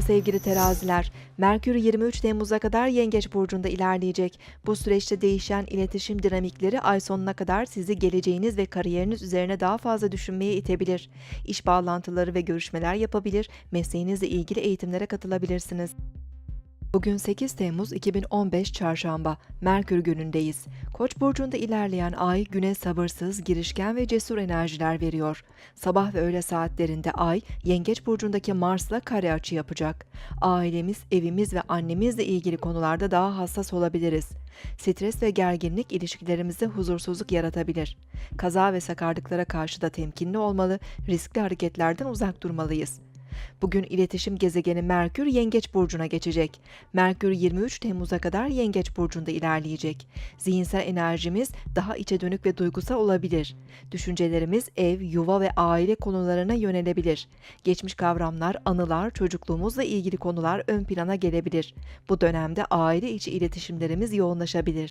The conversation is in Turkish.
Sevgili teraziler. Merkür 23 Temmuz'a kadar Yengeç burcunda ilerleyecek. Bu süreçte değişen iletişim dinamikleri ay sonuna kadar sizi geleceğiniz ve kariyeriniz üzerine daha fazla düşünmeye itebilir. İş bağlantıları ve görüşmeler yapabilir, mesleğinizle ilgili eğitimlere katılabilirsiniz. Bugün 8 Temmuz 2015 Çarşamba, Merkür günündeyiz. Koç burcunda ilerleyen ay güne sabırsız, girişken ve cesur enerjiler veriyor. Sabah ve öğle saatlerinde ay Yengeç burcundaki Mars'la kare açı yapacak. Ailemiz, evimiz ve annemizle ilgili konularda daha hassas olabiliriz. Stres ve gerginlik ilişkilerimizde huzursuzluk yaratabilir. Kaza ve sakarlıklara karşı da temkinli olmalı, riskli hareketlerden uzak durmalıyız. Bugün iletişim gezegeni Merkür Yengeç burcuna geçecek. Merkür 23 Temmuz'a kadar Yengeç burcunda ilerleyecek. Zihinsel enerjimiz daha içe dönük ve duygusal olabilir. Düşüncelerimiz ev, yuva ve aile konularına yönelebilir. Geçmiş kavramlar, anılar, çocukluğumuzla ilgili konular ön plana gelebilir. Bu dönemde aile içi iletişimlerimiz yoğunlaşabilir.